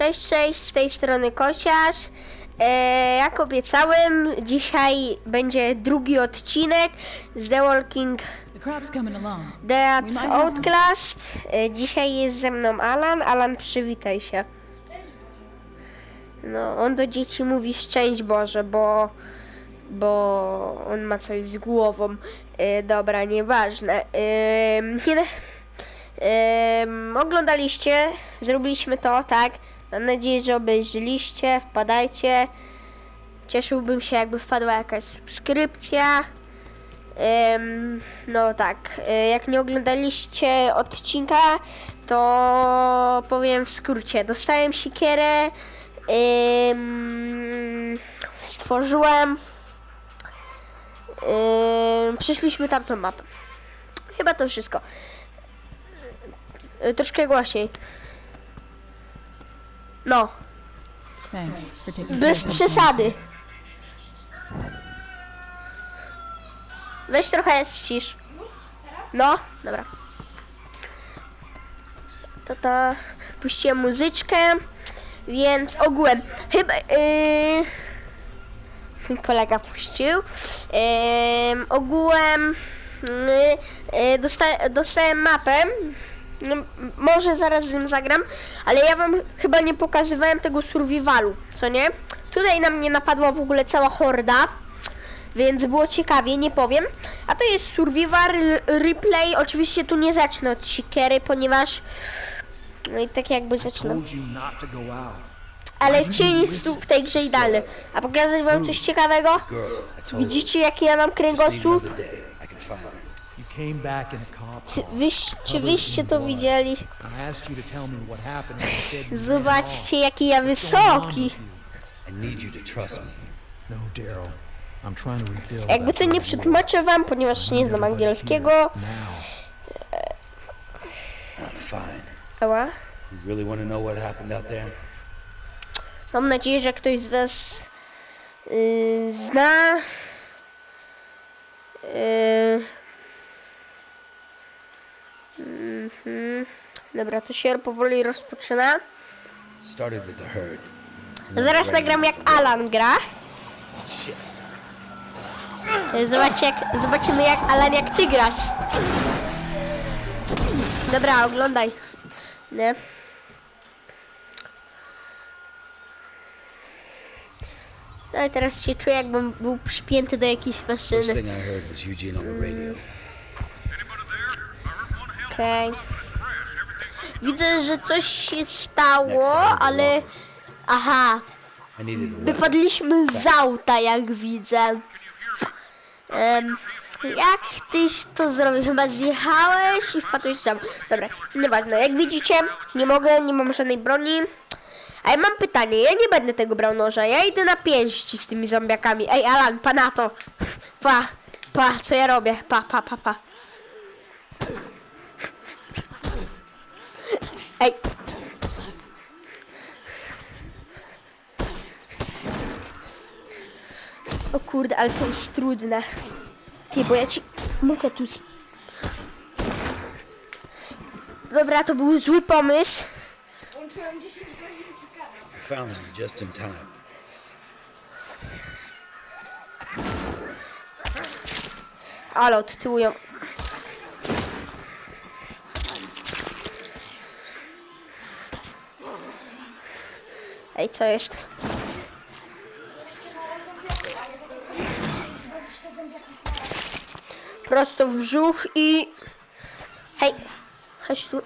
Cześć, cześć, z tej strony Kosiarz. E, jak obiecałem, dzisiaj będzie drugi odcinek z The Walking. Dead Outlast. E, dzisiaj jest ze mną Alan. Alan, przywitaj się. No, on do dzieci mówi szczęść Boże, bo bo on ma coś z głową. E, dobra, nieważne. E, kiedy oglądaliście, zrobiliśmy to, tak? Mam nadzieję, że obejrzeliście, wpadajcie. Cieszyłbym się, jakby wpadła jakaś subskrypcja. Em, no tak, e, jak nie oglądaliście odcinka, to powiem w skrócie. Dostałem siekierę, em, stworzyłem, em, przeszliśmy tamtą mapę. Chyba to wszystko. E, Troszkę głośniej. No, Thanks for taking care bez of us. przesady. Weź trochę ścisz. No, dobra. To to puściłem muzyczkę, więc ogółem chyba yy, kolega puścił. Yy, ogółem yy, yy, dosta, dostałem mapę. No, może zaraz z nim zagram, ale ja wam chyba nie pokazywałem tego survivalu, co nie? Tutaj na mnie napadła w ogóle cała horda, więc było ciekawie, nie powiem. A to jest survival replay. Oczywiście tu nie zacznę od sikiery, ponieważ no i tak jakby zacznę. Ale cień jest tu w tej grze idealny. A pokazać wam coś ciekawego? Widzicie jaki ja mam kręgosłup? Wyś, czy wyście to widzieli? I asked you to tell me what happened and you said you ran Zobaczcie jaki ja wysoki. with you? I need you to trust me. No, Daryl. I'm trying to rebuild Jakby co nie przetłumaczę wam, ponieważ nie znam angielskiego. Ała. You really want to know what happened out there? Mam nadzieję, że ktoś z was yy, zna. Yy, mhm. Dobra, to się powoli rozpoczyna. Zaraz nagram jak Alan gra. Zobaczcie jak, zobaczymy jak Alan jak ty grać. Dobra, oglądaj. Nie? No, Ale teraz się czuję jakbym był przypięty do jakiejś maszyny. thing I heard was Eugene on the radio. Okej. Widzę, że coś się stało, ale... Aha, I needed a weapon. wypadliśmy z auta, jak widzę. Em, jak tyś to zrobił? Chyba zjechałeś i wpadłeś tam. Dobra, nieważne. Jak widzicie, nie mogę, nie mam żadnej broni. A ja mam pytanie, ja nie będę tego brał noża, ja idę na pięści z tymi zombiakami. Ej, Alan, pa na to. Pa, pa, co ja robię? Pa, pa, pa, pa. Ej. O kurde, ale to jest trudne. Ty, bo ja ci mogę tu... s- Dobra, to był zły pomysł. Found him just in time. Ale od tyłu ją... Ej, co jest? Prosto w brzuch i... Hej, chodź tu.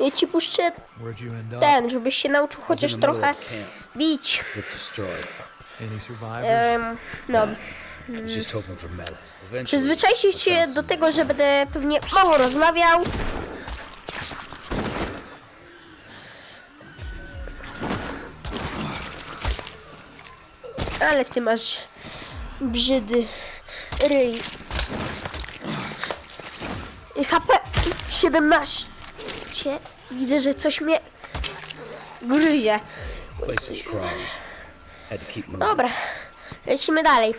Ja ci puszczę ten, żebyś się nauczył chociaż trochę bić. Em, no, Przyzwyczajcie I się do tego, że będę pewnie mało rozmawiał. Ale ty masz brzydy ryj. HP 17. Widzę, że coś mnie gryzie. Dobra, lecimy dalej.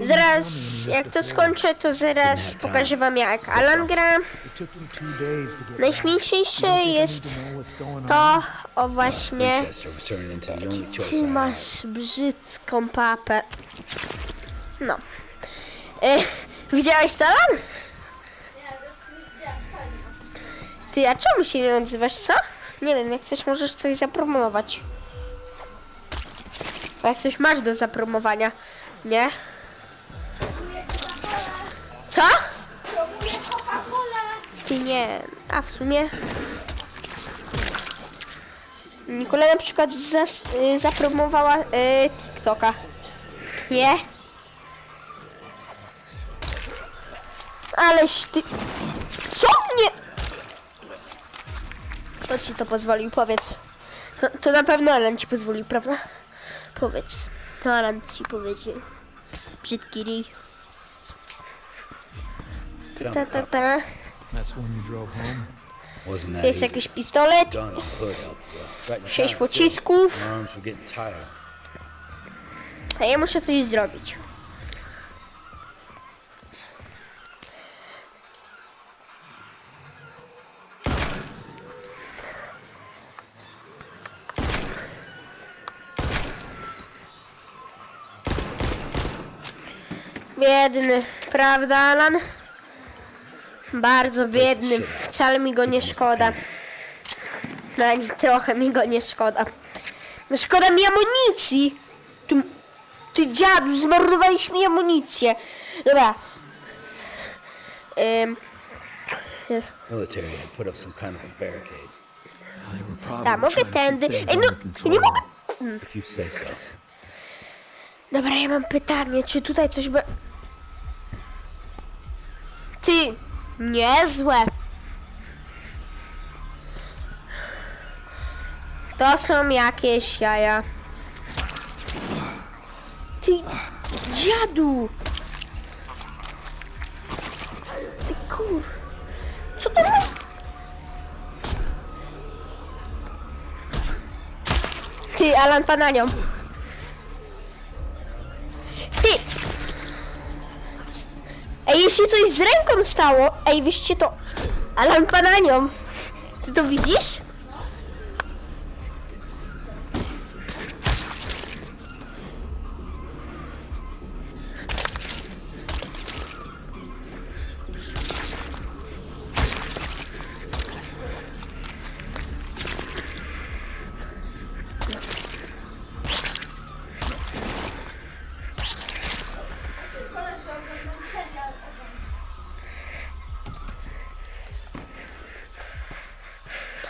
Zaraz, jak to skończę, to zaraz pokażę wam jak Alan gra. Najśmieszniejsze jest to o właśnie, ty masz brzydką papę. No. E, widziałeś to, Alan? Ty, a czemu się nie odzywasz, co? Nie wiem, jak chcesz, możesz coś zapromować. Bo jak coś masz do zapromowania, nie? Co? Ty nie. A w sumie. Nikola na przykład y, zapromowała y, TikToka. Nie? Aleś ty. Co mnie? Kto ci to pozwolił? Powiedz. To, to na pewno Alan ci pozwolił, prawda? Powiedz. To Alan ci powiedział. Brzydki ryj. Ta, ta, ta. Jest jakiś pistolet. Sześć pocisków. A ja muszę coś zrobić. Biedny, prawda, Alan? Bardzo biedny. Wcale mi go nie szkoda. No, ani trochę mi go nie szkoda. No szkoda mi amunicji. Tu, ty dziadu, zmarnowałeś mi amunicję. Dobra. Ym, Military had put up some kind of a barricade, ja mogę tędy. Ej, no, nie mogę. if you say so. Dobra, ja mam pytanie, czy tutaj coś be... Ty, niezłe. To są jakieś jaja. Ty, dziadu. Ty kur... Co to jest? Ty, Alan Pananią. Ty! Jeśli coś z ręką stało, ej, wyście to... Alan Pananią. Ty to widzisz?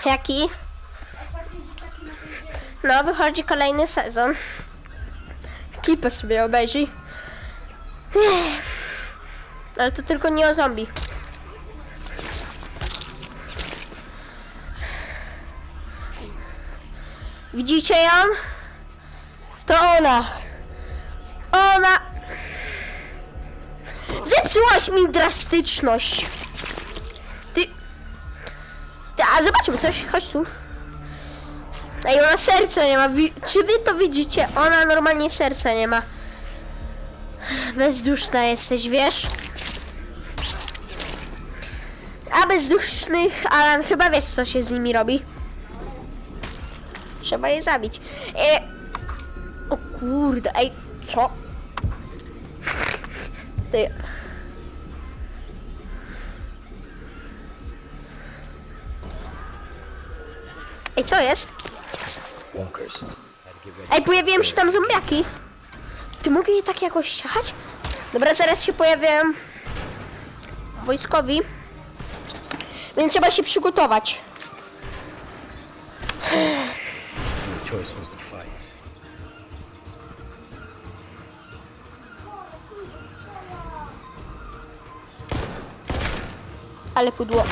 Jaki? No, wychodzi kolejny sezon. Klipę sobie obejrzyj. Ale to tylko nie o zombie. Widzicie ją? To ona. Ona. Zepsułaś mi drastyczność. A zobaczmy coś, chodź tu. Ej, ona serca nie ma. Wi- Czy wy to widzicie? Ona normalnie serca nie ma. Bezduszna jesteś, wiesz? A bezdusznych, Alan, chyba wiesz, co się z nimi robi. Trzeba je zabić. E... O kurde, ej, co? Ty. Ej, co jest? Ej, pojawiłem się tam zombiaki. Ty mogę je tak jakoś siachać? Dobra, zaraz się pojawią wojskowi. Więc trzeba się przygotować. Ale pudło.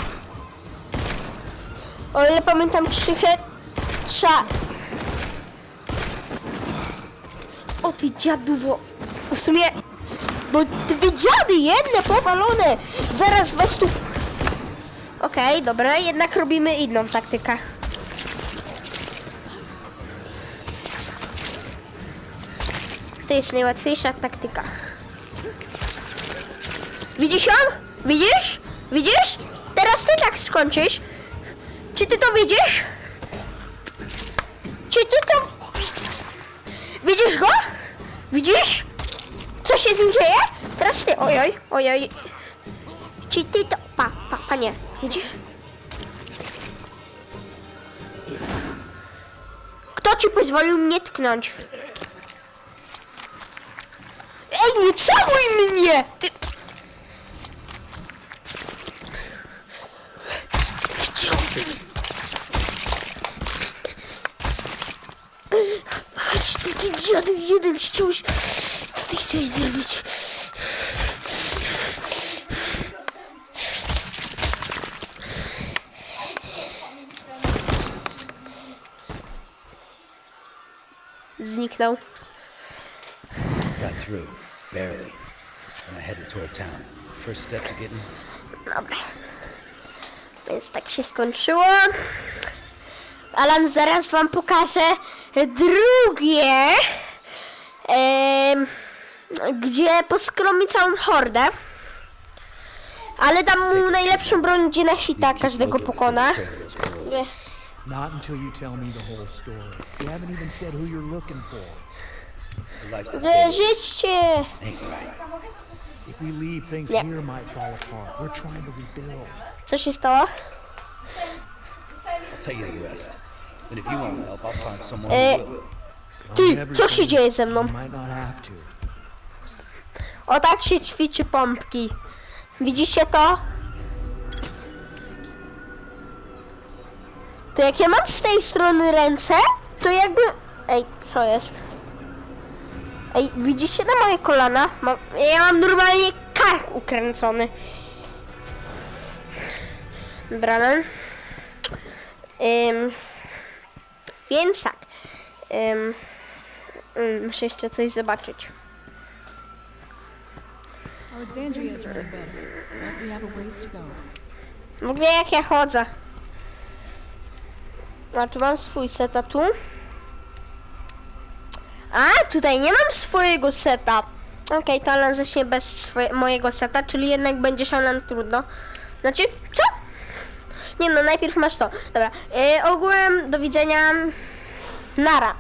O ile pamiętam krzychę, trza. O ty dziaduwo. W sumie, bo dwie dziady, jedne powalone. Zaraz was tu... Okej, dobra, jednak robimy inną taktykę. To jest najłatwiejsza taktyka. Widzisz ją? Widzisz? Widzisz? Teraz ty tak skończysz. Czy ty to widzisz? Czy ty to... Widzisz go? Widzisz? Co się z nim dzieje? Teraz ty, ojoj, ojoj. Czy ty to... Pa, pa, panie, widzisz? Kto ci pozwolił mnie tknąć? Ej, nie całuj mnie! Ty... Chciałbym... Chodź, ty, ty dziadu jeden chciałeś... Co ty chciałeś zrobić? Zniknął. Got through, barely. And I headed toward town. First step to getting Dobra. Więc tak się skończyło. Alan, zaraz wam pokażę drugie, gdzie poskromi całą hordę. Ale dam mu najlepszą broń, gdzie na hita każdego pokona. Nie. Not until you tell me the whole story. You haven't even said who you're looking for. life's a Nie, bitch. Żyćcie! Ain't right. If we leave, things Yeah. here might fall apart. We're trying to rebuild. Co się stało? I'll tell you the rest. And if you want help, I'll find someone who will. Ty, co się dzieje ze mną? O tak się ćwiczy pompki. Widzicie to? To jak ja mam z tej strony ręce, to jakby... Ej, co jest? Ej, widzicie na moje kolana? Mam... Ja mam normalnie kark ukręcony. Dobra, no. Ym, więc tak. Ym, muszę jeszcze coś zobaczyć. W ogóle jak ja chodzę. A tu mam swój seta tu. A, tutaj nie mam swojego seta. Okej, to Alan zacznie bez swoje, mojego seta, czyli jednak będziesz Alan trudno. Znaczy, co? Nie no, najpierw masz to. Dobra, yy, ogółem do widzenia. Nara.